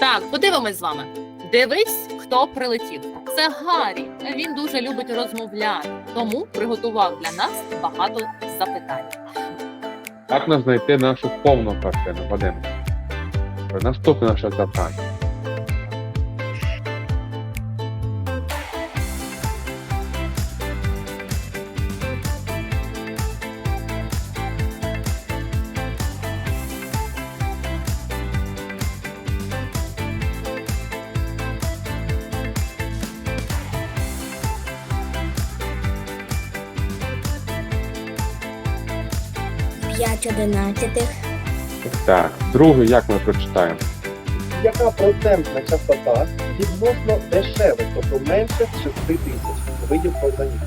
Так, подивимось з вами. Дивись, хто прилетів. Це Гаррі. Він дуже любить розмовляти, тому приготував для нас багато запитань. Як нам знайти нашу повну картину, Вадим? Наступне наше завдання. П'ять одинадцятих. Так, другу як ми прочитаємо? Яка процентна частота відносно дешевих, тобто менше 6 тисяч видів ковзанів?